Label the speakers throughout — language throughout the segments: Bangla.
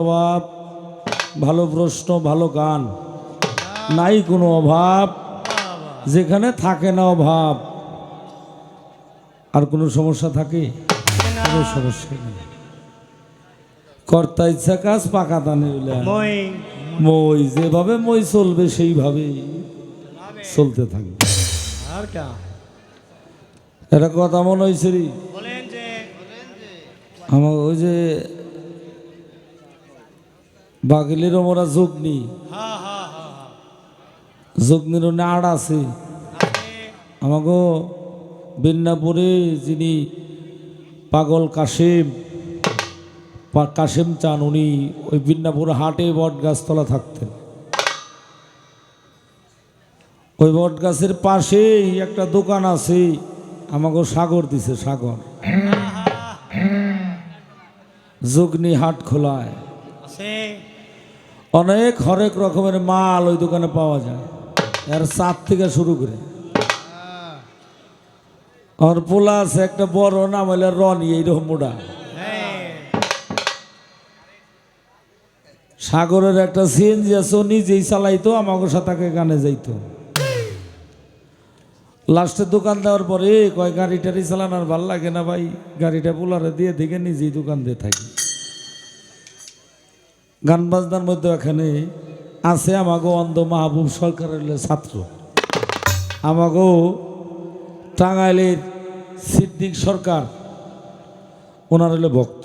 Speaker 1: অভাব ভালো প্রশ্ন ভালো গান। নাই কোনো অভাব যেখানে থাকে না অভাব। আর কোনো সমস্যা থাকে? কোনো সমস্যা নেই। কর্তা ইচ্ছা কাজ পাকা দানে
Speaker 2: মই।
Speaker 1: যেভাবে মই চলবে সেইভাবে চলতে থাকবে। এটা কথা মনে হয়েছে আমার ওই যে বাকিলের মোরা যুগনি। যুগনির নাড় আছে। আমাকে বিন্নাপুরে যিনি পাগল কাশেম কাশেম চান উনি ওই বিন্নাপুর হাটে বট গাছতলা থাকতেন। ওই বট গাছের পাশেই একটা দোকান আছে আমাকে সাগর দিছে সাগর। যুগনি হাট খোলায়। অনেক হরেক রকমের মাল ওই দোকানে পাওয়া যায়। এর চার থেকে শুরু করে। আর পোলা একটা বড়, নাম হইলে রনি, এইরকম
Speaker 2: হ্যাঁ
Speaker 1: সাগরের একটা সিএনজি আছে, ও নিজেই চালাইতো আমাকে সাথে গানে যাইতো। লাস্টে দোকান দেওয়ার পরে কয়, গাড়ি টাড়ি চালানোর ভালো লাগে না ভাই, গাড়িটা পোলারে দিয়ে দিকে নিজেই দোকান দিয়ে থাকি। গান বাজনার মধ্যে এখানে আছে আমাকে অন্ধ মাহবুব সরকারের ছাত্র। আমাকেও টাঙ্গাইলের সিদ্দিক সরকার, ওনার হলো ভক্ত।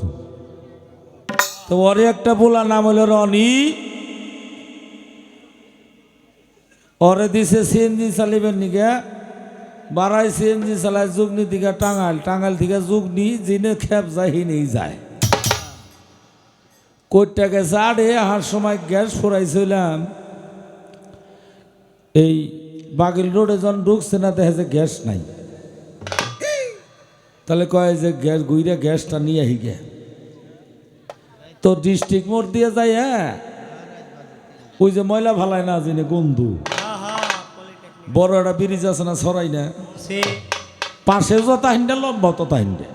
Speaker 1: তো ওরে একটা পোলা নাম হলো রনি। ওরে দিছে সিএনজি চালিবেন নিকে বারাই সিএনজি চালায় যুগনি দিকে টাঙ্গাইল। টাঙ্গাইল থেকে যুগনি যিনি খেপ যায় হিনেই যায়। কোটটা গেছে আরে আহার সময় গ্যাস ফুরাইছিলাম এই বাগিল রোডে যখন ঢুকছে না দেখে যে গ্যাস নাই। তাহলে কয় যে গ্যাস গুইরা গ্যাসটা নিয়ে আহি গে। তো ডিস্ট্রিক্ট মোড় দিয়ে যায় হ্যাঁ? ওই যে ময়লা ভালায় না যিনি গন্ধু। বড় একটা ব্রিজ আছে না সরাই না? পাশে যত হিন্ডা লম্বা তত হিন্ডে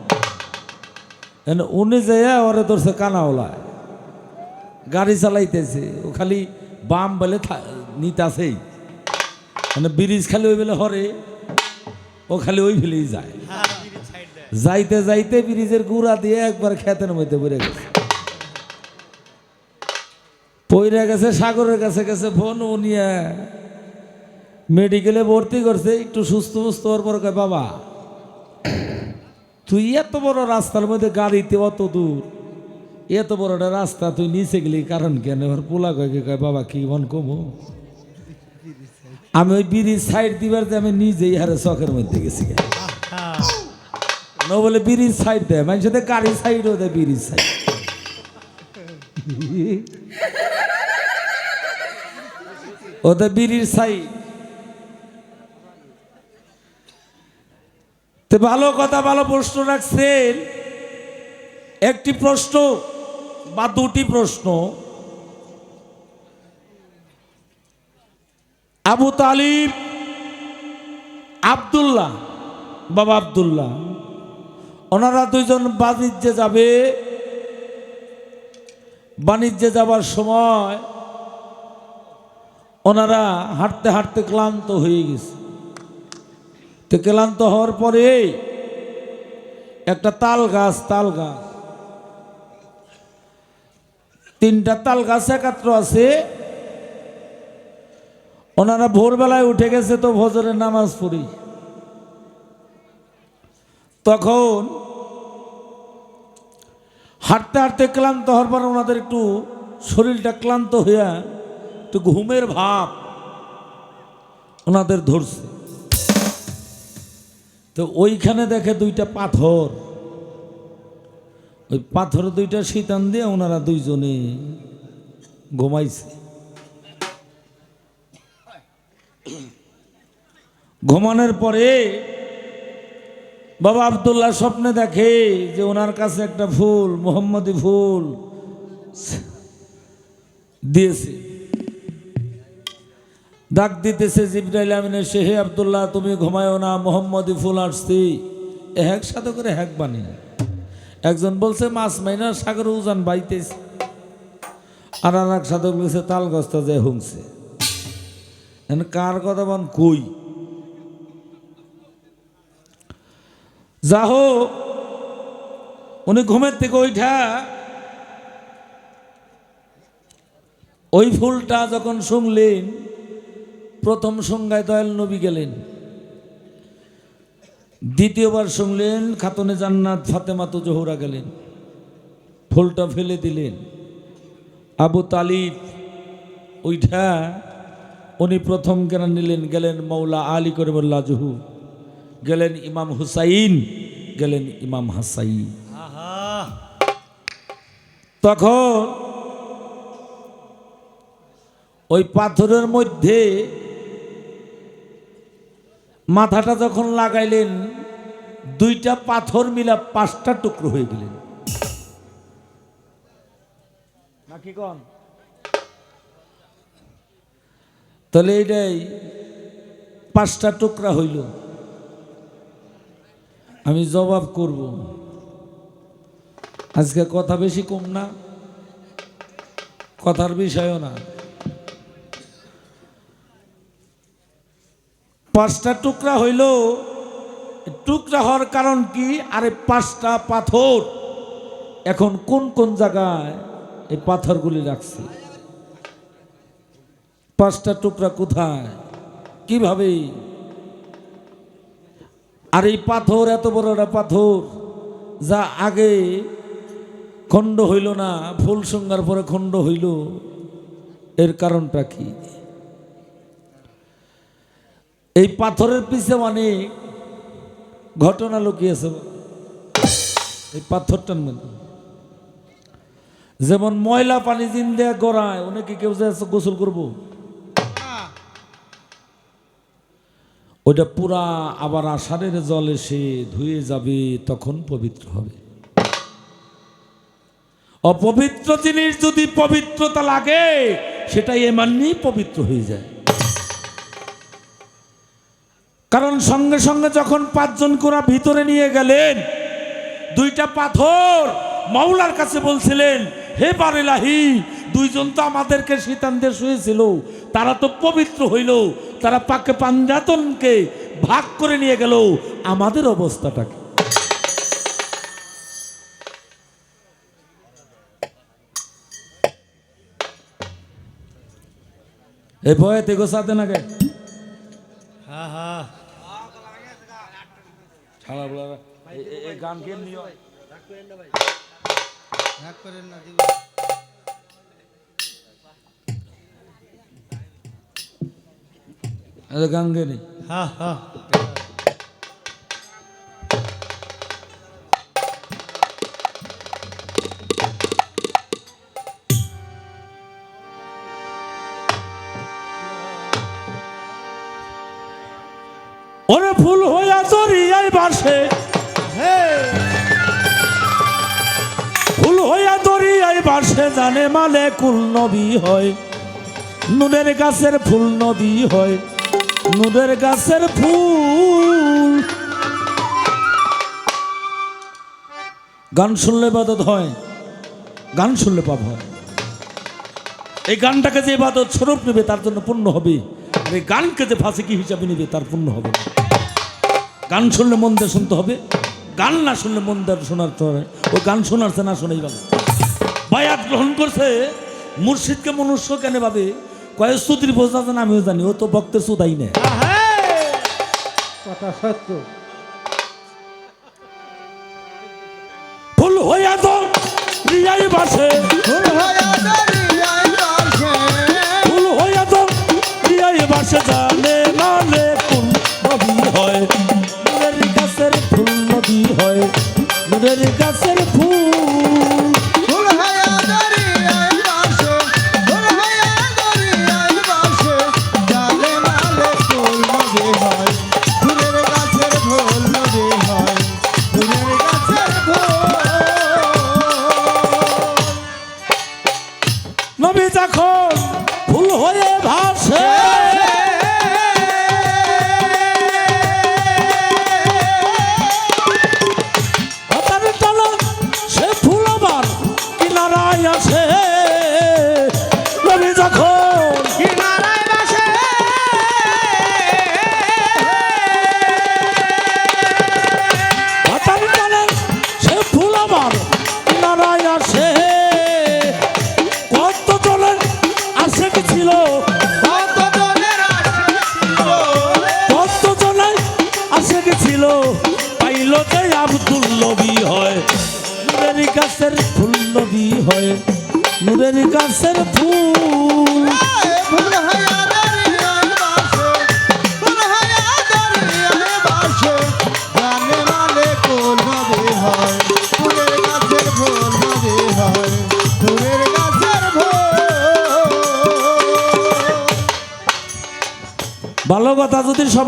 Speaker 1: এনে উনি যে ওরে ধরছে কানাওলায় গাড়ি চালাইতেছে। ও খালি বাম বলে নিতাছেই। মানে ব্রিজ খালি ওই বেলে হরে, ও খালি ওই ফেলেই যায়। যাইতে যাইতে ব্রিজের গুড়া দিয়ে একবার খেতের মধ্যে পড়ে গেছে। পইরা গেছে, সাগরের কাছে গেছে ফোন ও নিয়ে মেডিকেলে ভর্তি করছে, একটু সুস্থ মুস্থ হওয়ার পর বাবা, তুই এত বড় রাস্তার মধ্যে গাড়িতে অত দূর এত বড় একটা রাস্তা, তুই নিচে গেলি, কারণ কেন এবার পোলা কয় কয় বাবা, কি মন কমো? আমি ওই ব্রিজ সাইড দিবার যে আমি নিজেই হারে চকের মধ্যে গেছি। ন বলে ব্রিজ সাইড দেয় মানুষের গাড়ি সাইডও দেয় ব্রিজ সাইড ওদের ব্রিজ সাইড তো ভালো কথা, ভালো প্রশ্ন রাখছেন। একটি প্রশ্ন। বা দুটি প্রশ্ন। আবু তালিব, আবদুল্লাহ, বাবা আবদুল্লাহ, ওনারা দুইজন বাণিজ্যে যাবে। বাণিজ্যে যাবার সময় ওনারা হাঁটতে হাঁটতে ক্লান্ত হয়ে গেছে। তো ক্লান্ত হওয়ার পরে একটা তাল গাছ তাল গাছ তিনটা তাল গাছ একাত্র আছে। ওনারা ভোরবেলায় উঠে গেছে তো ভজরের নামাজ পড়ি। তখন হাঁটতে হাঁটতে ক্লান্ত হওয়ার পর ওনাদের একটু শরীরটা ক্লান্ত হইয়া একটু ঘুমের ভাব ওনাদের ধরছে। তো ওইখানে দেখে দুইটা পাথর। ওই পাথর দুইটা শীতান দিয়ে ওনারা দুইজনে ঘুমাইছে। ঘুমানোর পরে বাবা আবদুল্লাহ স্বপ্নে দেখে যে ওনার কাছে একটা ফুল, মোহাম্মদী ফুল দিয়েছে। ডাক দিতেছে জিব্রাইল আমিনের শেহে আবদুল্লাহ, তুমি ঘুমায়ও না, মোহাম্মদী ফুল আসছি এক সাথে করে হ্যাক বানিয়ে একজন বলছে, মাছ মাইনা সাগর উজান বাইতেছে। আর আর এক সাধক লিখছে তাল গাছটা যে হুংছে। কার কথা বন কই? যা হোক উনি ঘুমের থেকে ওইটা ওই ফুলটা যখন শুনলেন, প্রথম সংজ্ঞায় দয়াল নবী গেলেন। দ্বিতীয়বার শুনলেন খাতুনে জান্নাত ফাতেমাতো জহুরা গেলেন। ফুলটা ফেলে দিলেন। আবু তালিব ওইটা উনি প্রথম কেন নিলেন? গেলেন মৌলা আলী করে বললা জহু গেলেন ইমাম হুসাইন গেলেন ইমাম হাসাই। তখন ওই পাথরের মধ্যে মাথাটা যখন লাগাইলেন দুইটা পাথর মিলা পাঁচটা টুকরো হয়ে গেলেন। নাকি কন? তাহলে এইটাই পাঁচটা টুকরা হইল। আমি জবাব করব। আজকে কথা বেশি কম না কথার বিষয়ও না। পাঁচটা টুকরা হইল। টুকরা হওয়ার কারণ কি? আরে পাঁচটা পাথর। এখন কোন কোন জায়গায় এই পাথরগুলি রাখছে? পাঁচটা টুকরা কোথায়? কীভাবে? আর এই পাথর, এত বড় একটা পাথর, যা আগে খণ্ড হইল না, ফুল সঙ্গার পরে খণ্ড হইল। এর কারণটা কি? এই পাথরের পিছে অনেক ঘটনা লুকিয়েছে। এই পাথরটার মধ্যে। যেমন ময়লা পানি জিন দেয়া গড়ায়, অনেকে কেউ যে গোসল করব? ওইটা পুরা আবার আষাঢ়ের জল এসে ধুয়ে যাবে, তখন পবিত্র হবে। অপবিত্র জিনিস যদি পবিত্রতা লাগে সেটা এমনি পবিত্র হয়ে যায়। কারণ সঙ্গে সঙ্গে যখন পাঁচজন কোরা ভিতরে নিয়ে গেলেন, দুইটা পাথর মাওলার কাছে বলছিলেন, হে বারেলাহি দুইজন তো আমাদেরকে শীতান্তে শুয়েছিল, তারা তো পবিত্র হইল, তারা পাকে পাঞ্জাতনকে ভাগ করে নিয়ে গেল, আমাদের অবস্থাটা কি? এ ভয়েতে গোসাতে না গে
Speaker 2: আহা
Speaker 1: ছাড়া বলা এই গান কেমনি হয়
Speaker 2: ভাগ করেন না দিব।
Speaker 1: গান গে নেই
Speaker 2: হা হা।
Speaker 1: ওরে ফুল বাসে। ফুল হইয়া দরিয়ায় বাসে, জানে মালে কুল নবী হয়। নুনের গাছের ফুল হয়। নুনের গাছের ফুল। গান শুনলে বাদত হয়, গান শুনলে এই গানটাকে যে বাদত স্বরূপ নেবে, তার জন্য পূর্ণ হবে। আর এই গানকে যে ফাঁসিকি হিসাবে নেবে, তার পূর্ণ হবে না। গান শুনলে মন দিয়ে শুনতে হবে। গান না শুনলে মন দিয়ে শোনার হবে। ওই গান শোনারছে না শোনাই ভালো। বায়াত গ্রহণ করছে মুর্শিদকে মনুষ্য কেন ভাবে কয়েক সুতির বোঝা জানে আমিও জানি ও তো ভক্তের সুদাই নেয়
Speaker 2: কথা সত্য।
Speaker 1: ফুল হইয়া তো প্রিয়াই বাসে।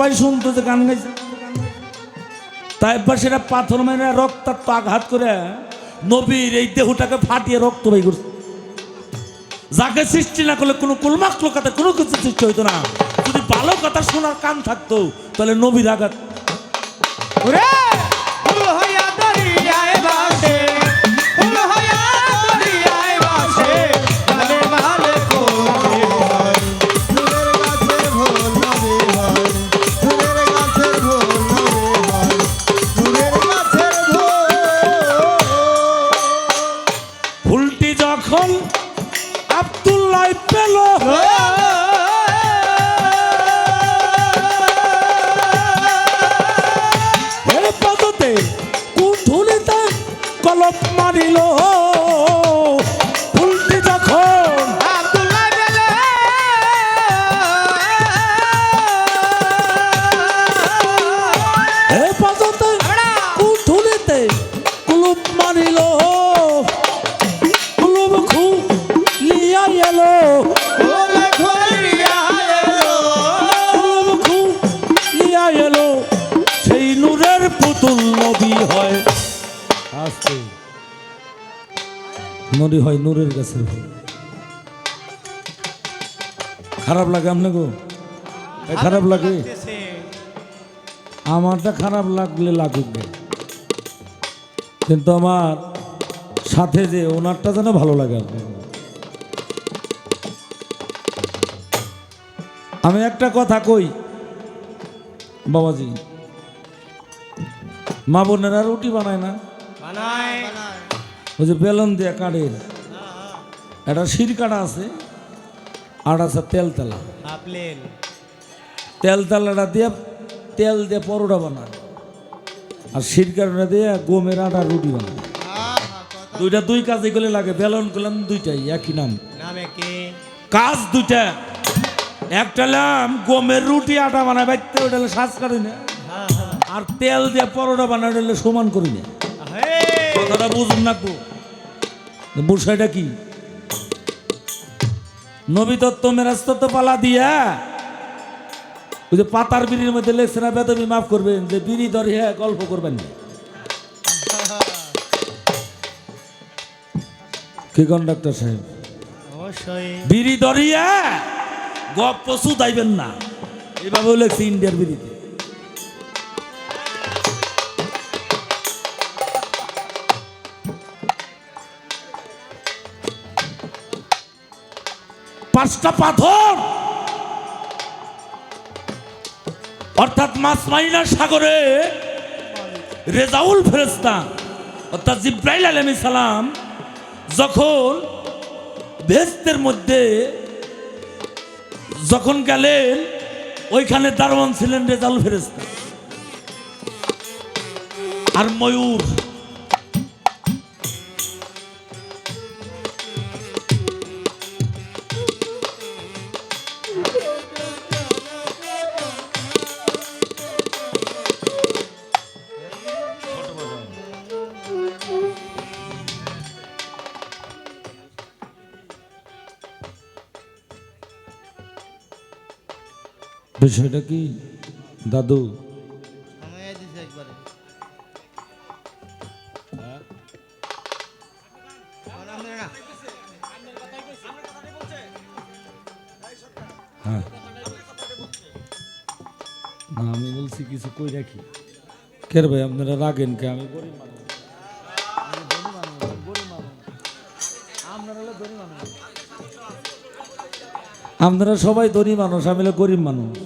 Speaker 1: সবাই শুনতো যে গান গাইছে। তাই একবার সেটা পাথর মেরে রক্তাক্ত আঘাত করে নবীর এই দেহটাকে ফাটিয়ে রক্ত বাই করছে। যাকে সৃষ্টি না করলে কোনো কুলমাক লোকাতে কোনো কিছু সৃষ্টি হইতো না। যদি ভালো কথা শোনার কান থাকতো, তাহলে নবীর আঘাত।
Speaker 2: ওরে! নদী হয়
Speaker 1: নূরের কাছে খারাপ লাগে আপনাকে খারাপ লাগে? আমারটা খারাপ লাগলে লাগুক কিন্তু আমার সাথে যে ওনারটা যেন ভালো লাগে আমি একটা কথা কই, বাবাজি? মা বোনেরা রুটি বানায় না?
Speaker 2: বানায়।
Speaker 1: ওই যে বেলন দিয়ে কাঠের একটা শির কাটা আছে আর আছে তেল তেলা। তেল তেলাটা দিয়ে তেল দিয়ে পরোটা বানায়। আর শির কাটা দিয়ে গমের আটা রুটি বানায়। দুইটা দুই কাজে গেলে লাগে বেলন করলাম দুইটাই একই নাম।
Speaker 2: নামে
Speaker 1: কাজ দুইটা। একটা লাম গমের রুটি আটা বানায় বাইতে ওটা হলো সাজ কাটি না। আর তেল দিয়ে পরোটা বানায় ওটা সমান করি না। কথাটা বুঝুন না বুসাইটা কি? নবী তত্ত্ব মেরাজ তত্ত্ব পালা দিয়া ওই যে পাতার বিড়ির মধ্যে লেখছে না বেদবি মাফ করবেন যে বিড়ি ধরিয়া গল্প করবেন না। কি কন্ডাক্টর সাহেব? বিড়ি ধরিয়া গপ পশু দাইবেন না। এইভাবে লেখছে ইন্ডিয়ার বিড়িতে। পাঁচটা পাথর। অর্থাৎ মাছ মাইনার সাগরে রেজাউল ফেরেস্তা অর্থাৎ জিব্রাইল আলমী সালাম, যখন ভেস্তের মধ্যে যখন গেলেন, ওইখানে দারোয়ান ছিলেন রেজাউল ফেরেস্তা আর ময়ূর বিষয়টা কি? দাদু। হ্যাঁ। না, আমি বলছি কিছু কই রাখি। কের ভাই, আপনারা রাগেন কে? আমি। আপনারা সবাই ধনী মানুষ, আমি গরিব মানুষ।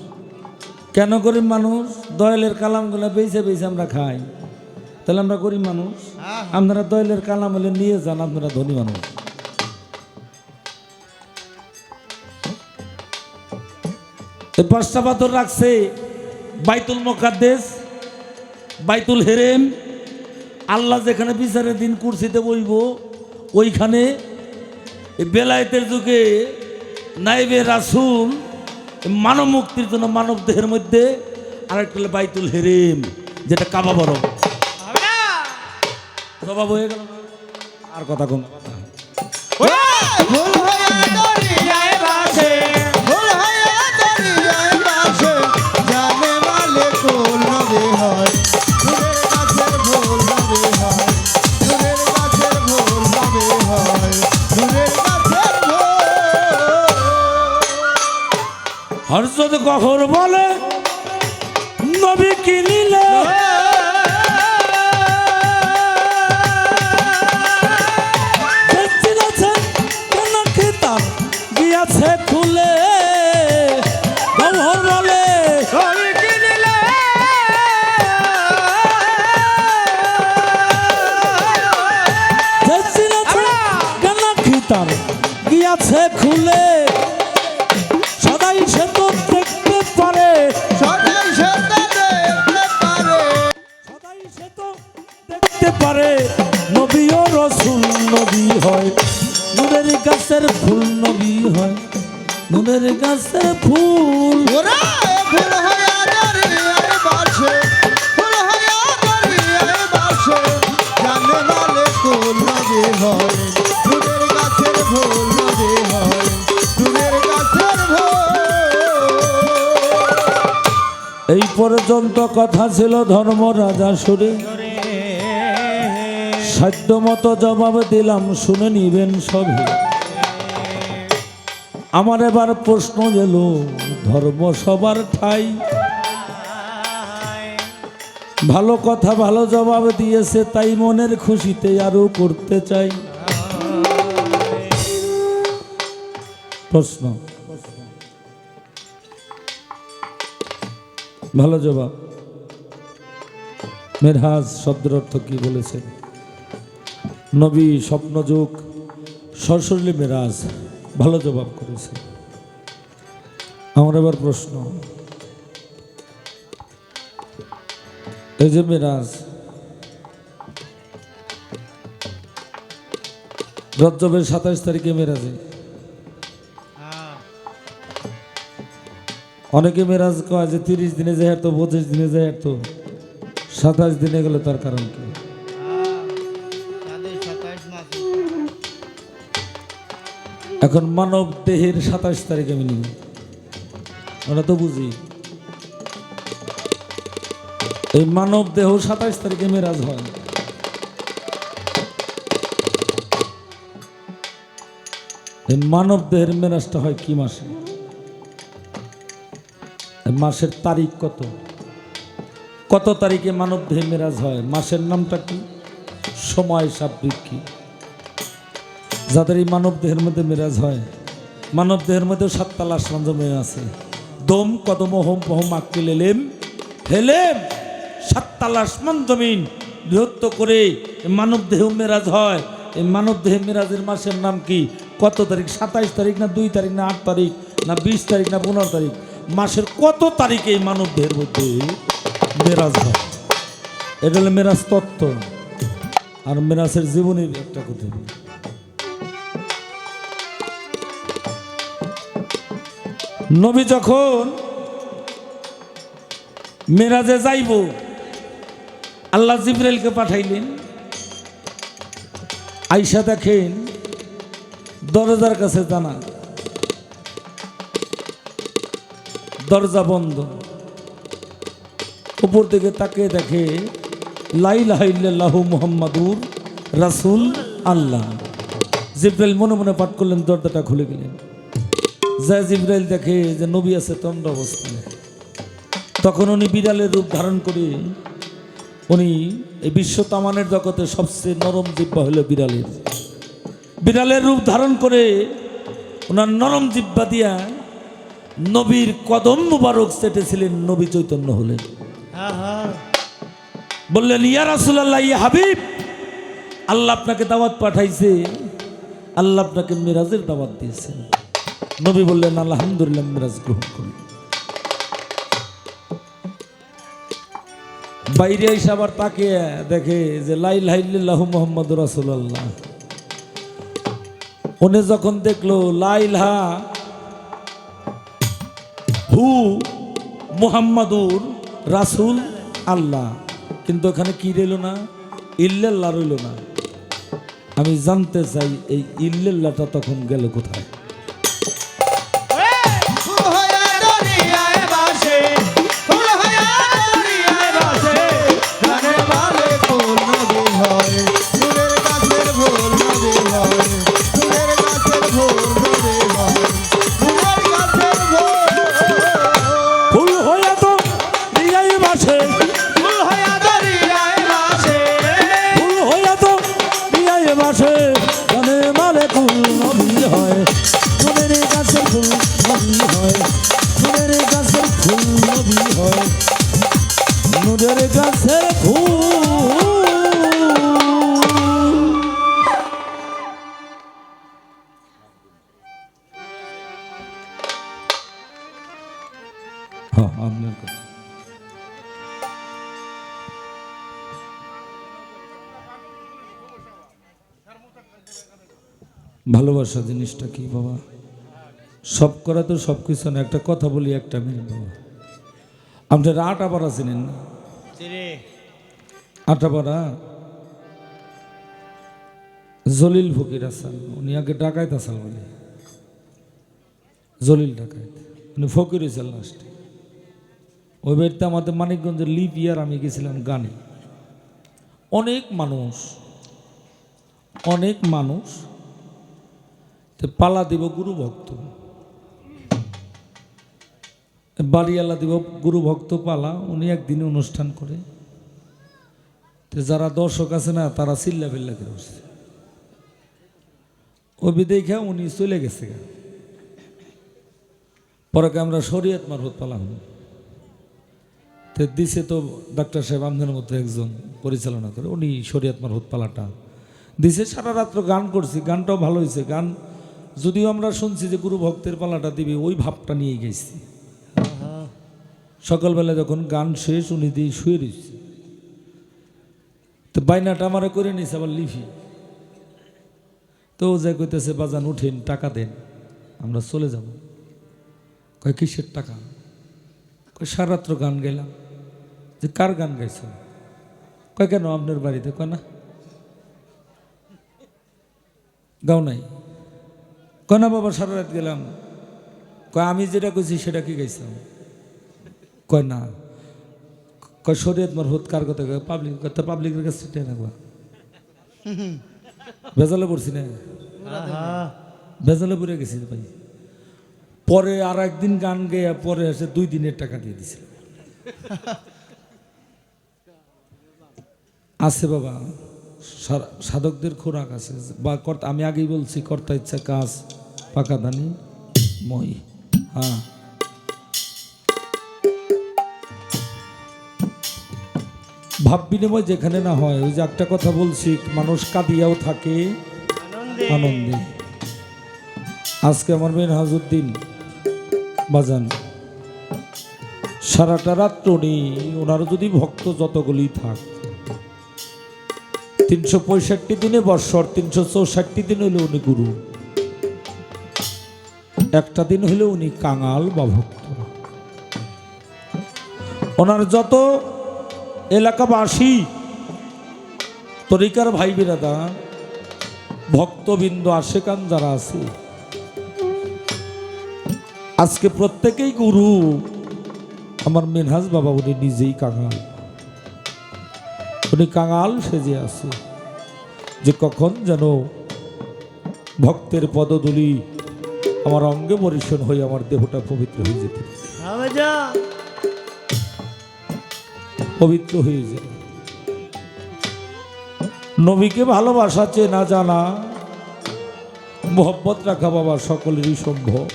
Speaker 1: কেন গরিব মানুষ? দয়ালের কালামগুলো বেছে বেছে আমরা খাই। তাহলে আমরা গরিব মানুষ? আপনারা দয়ালের কালাম হলে নিয়ে যান আপনারা ধনী মানুষ। পাঁচটা পাথর রাখছে বাইতুল মোকাদ্দেস বাইতুল হেরেম। আল্লাহ যেখানে বিচারের দিন কুর্সিতে বইব ওইখানে বেলায়েতের যুগে নাইবে রাসুল মানব মুক্তির জন্য মানব দেহের মধ্যে আরেকটা হলো বাইতুল হেরেম যেটা কাবা বড়। জবাব হয়ে গেল। আর কথা কম হরজত কখর বলে নবী কিনিলে গিয়াছে খুলে গহর বলে গিয়াছে খুলে পর্যন্ত কথা ছিল ধর্ম রাজা সুরে। সাধ্য মতো জবাব দিলাম, শুনে নিবেন সবে আমার এবার প্রশ্ন গেল ধর্ম সবার ঠাই। ভালো কথা, ভালো জবাব দিয়েছে, তাই মনের খুশিতে আরও করতে চাই। প্রশ্ন। ভালো জবাব। মেরহাজ শব্দের অর্থ কি বলেছেন নবী স্বপ্নযুগ সরসরলি মেরাজ, ভালো জবাব করেছে। আমার এবার প্রশ্ন। এই যে মেরাজ, রজ্জবের সাতাশ তারিখে মেরাজে। অনেকে মেরাজ কয় যে তিরিশ দিনে যায় তো, পঁচিশ দিনে যায় তো। সাতাশ দিনে গেলে তার কারণ কি? এখন মানব দেহের সাতাশ তারিখে আমি নিব। ওরা তো বুঝি। এই মানব দেহ সাতাশ তারিখে মেরাজ হয়। এই মানব দেহের মেরাজটা হয় কি মাসে? মাসের তারিখ কত? কত তারিখে মানব দেহে মেরাজ হয়? মাসের নামটা কি? সময় সাবৃক কি যাদের এই মানব দেহের মধ্যে মেরাজ হয়, মানব দেহের মধ্যে সাততাল আসমান জমে আছে। দম, কদম হোম পহম, আক্কিল, এলেম, হেলেম সাততাল আসমান জমিন বৃহত্ত করে মানব দেহ মেরাজ হয়। এই মানব দেহে মেরাজের মাসের নাম কি? কত তারিখ? সাতাইশ তারিখ না দুই তারিখ না আট তারিখ না বিশ তারিখ না পনেরো তারিখ? মাসের কত তারিখে এই মানব দেহের মধ্যে মেরাজ হয়? এটা হলো মেরাজ তত্ত্ব। আর মেরাজের জীবনের একটা কথা। নবী যখন মেরাজে যাইব, আল্লাহ জিব্রাইলকে পাঠাইলেন। আইসা দেখেন, দরজার কাছে জানা দরজা বন্ধ। উপর দিকে তাকে দেখে লাইলাহ মুহাম্মাদুর রাসুল আল্লাহ। জিব্রাইল মনে মনে পাঠ করলেন, দরজাটা খুলে গেলেন। যা জিব্রাইল দেখে যে নবী আছে, তন্ড অবস্থায়। তখন উনি বিড়ালের রূপ ধারণ করে, উনি এই বিশ্ব তামানের জগতে সবচেয়ে নরম জিব্বা হলো বিড়ালের। বিড়ালের রূপ ধারণ করে ওনার নরম জিব্বা দিয়া নবীর কদম মুবারক চেটেছিলেন নবী চৈতন্য হলেন। বললেন ইয়া রাসুলাল্লাহ ইয়া হাবিব আল্লাহ আপনাকে দাওয়াত পাঠাইছে আল্লাহ আপনাকে মিরাজের দাওয়াত দিয়েছেন নবী বললেন আলহামদুলিল্লাহ মিরাজ গ্রহণ করুন। বাইরে এসে আবার তাকে দেখে যে লাই লাইল্লাহ মোহাম্মদ রাসুল্লাহ উনি যখন দেখল লাইলহা হু মুহাম্মাদুর রাসুল আল্লাহ। কিন্তু ওখানে কি রইল না? ইল্লাল্লাহ রইল না। আমি জানতে চাই, এই ইল্লাল্লাহটা তখন গেল কোথায়? ভালোবাসা জিনিসটা কি বাবা? সব করা তো সব কিছু না একটা কথা বলি একটা মিনিট বাবা। আপনার আটাপাড়া চিনেন না? আটাপাড়া জলিল ফকির আসাল উনি আগে ডাকাইত আসাল বলে। জলিল ডাকাইত উনি ফকির হয়েছিল লাস্টে ওই বাড়িতে আমাদের মানিকগঞ্জের লিপ ইয়ার আমি গেছিলাম গানে। অনেক মানুষ অনেক মানুষ তো পালা দিব গুরু ভক্ত। বাড়িওয়ালা দিব গুরু ভক্ত পালা, উনি একদিনে অনুষ্ঠান করে। তো যারা দর্শক আছে না, তারা চিল্লা ফিল্লা করে বসছে। ওই দেখে উনি চলে গেছে। পরে আমরা শরীয়ত মারফত পালা হলো তো দিছে তো ডাক্তার সাহেব আমদের মতো একজন পরিচালনা করে, উনি শরীয়ত মারফত পালাটা। দিছে সারা রাত্র গান করছি, গানটাও ভালো হয়েছে গান যদিও আমরা শুনছি যে গুরু ভক্তের পালাটা দিবে ওই ভাবটা নিয়ে গেছি। সকালবেলা যখন গান শেষ, উনি দিয়ে শুয়ে রয়েছে তো বাইনাটা আমারে করে নিয়েছে আবার লিফি। তো ও কইতেছে, বাজান, উঠেন, টাকা দেন, আমরা চলে যাব। কয়, কিসের টাকা? কয় সারাত্র গান গাইলাম। যে, কার গান গাইছ? কয়, কেন, আপনার বাড়িতে? কয়, না, গাও নাই। কয় না বাবা সারা রাত গেলাম। কয়, আমি যেটা কইছি সেটা কি গাইছাম কয়, না। কয়, শরীয়ত মারফত কার কথা? কয়, পাবলিক কথা পাবলিকের কাছে টেনে রাখবা ভেজালে পড়ছি না। ভেজালে পড়ে গেছি ভাই। পরে আর একদিন গান গেয়ে পরে এসে দুই দিনের টাকা দিয়ে দিছিল। আছে বাবা। সাধকদের খোরাক আছে। বা আমি আগেই বলছি কর্তা ইচ্ছা কাজ পাকা দানি মই। হ্যাঁ। ভাব বিনিময় যেখানে না হয় ওই যে একটা কথা বলছি মানুষ কাঁদিয়াও থাকে আনন্দে। আজকে আমার মেন হাজুদ্দিন বাজান। সারাটা রাত্র উনি ওনার যদি ভক্ত যতগুলি থাক তিনশো পঁয়ষট্টি দিনে বৎসর, তিনশো চৌষট্টি দিন হইলে উনি গুরু। একটা দিন হইলে উনি কাঙাল বা ভক্ত। ওনার যত এলাকাবাসী, তরিকার ভাই বিরাদা ভক্তবৃন্দ, আশেকান যারা আছে, আজকে প্রত্যেকেই গুরু। আমার মেনহাজ বাবা উনি নিজেই কাঙাল। উনি কাঙাল সেজে আছে। যে কখন যেন ভক্তের পদদুলি আমার অঙ্গে পরিশন হয়ে আমার দেহটা পবিত্র হয়ে যেতে পবিত্র হয়ে যায় নবীকে ভালোবাসা চেয়ে না জানা মোহব্বত রাখা বাবা সকলেরই সম্ভব।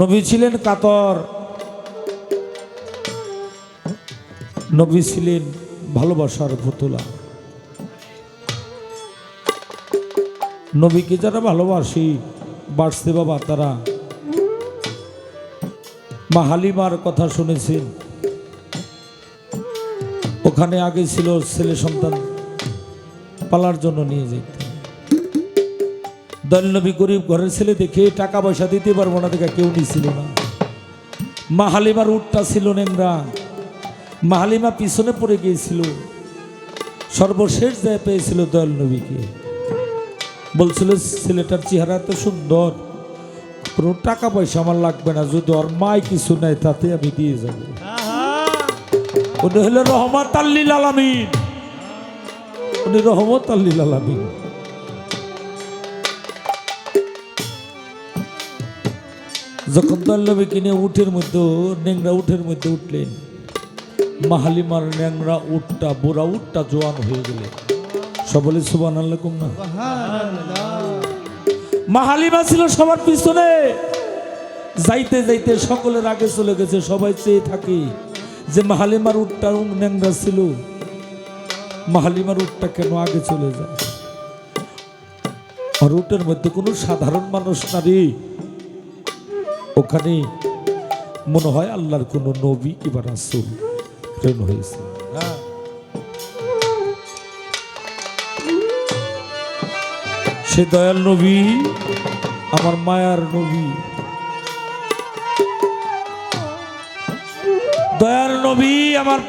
Speaker 1: নবী ছিলেন কাতর নবী ছিলেন ভালোবাসার পুতুলা। নবীকে যারা ভালোবাসি বাড়ছে বাবা তারা। মা হালিমার কথা শুনেছেন। ওখানে আগে ছিল ছেলে সন্তান, পালার জন্য নিয়ে যেত। দলনবী গরিব ঘরের ছেলে দেখে টাকা পয়সা দিতে পারব না, দেখে কেউ নিছিল না। মা হালিমার উঠটা ছিল নেংরা। মাহালিমা পিছনে পড়ে গিয়েছিল। সর্বশেষ যায় পেয়েছিল দয়াল নবীকে। বলছিল, ছেলেটার চেহারা এত সুন্দর, কোনো টাকা পয়সা আমার লাগবে না, যদি ওর মায় কিছু নেয় তাতে আমি দিয়ে যাব। উনি হলো রহমত আল্লিল আলামিন। উনি রহমত আল্লিল আলামিন। যখন দল্লবী কিনে উঠের মধ্যে, নেংরা উঠের মধ্যে উঠলেন মাহালিমার ন্যাংরা উটটা বুড়া উটটা জোয়ান হয়ে গেলে। সবলে সুবান আল্লাহ না? মাহালিমা ছিল সবার পিছনে। যাইতে যাইতে সকলের আগে চলে গেছে, সবাই চেয়ে থাকে যে মাহালিমার উটটা ন্যাংরা ছিল। মাহালিমার উটটা কেন আগে চলে যায়? আর উটের মধ্যে কোনো সাধারণ মানুষ নারী ওখানে মনে হয় আল্লাহর কোনো নবী কিংবা রাসুল প্রেম হয়েছে। সে দয়াল নবী আমার মায়ার নবী। দয়াল নবী আমার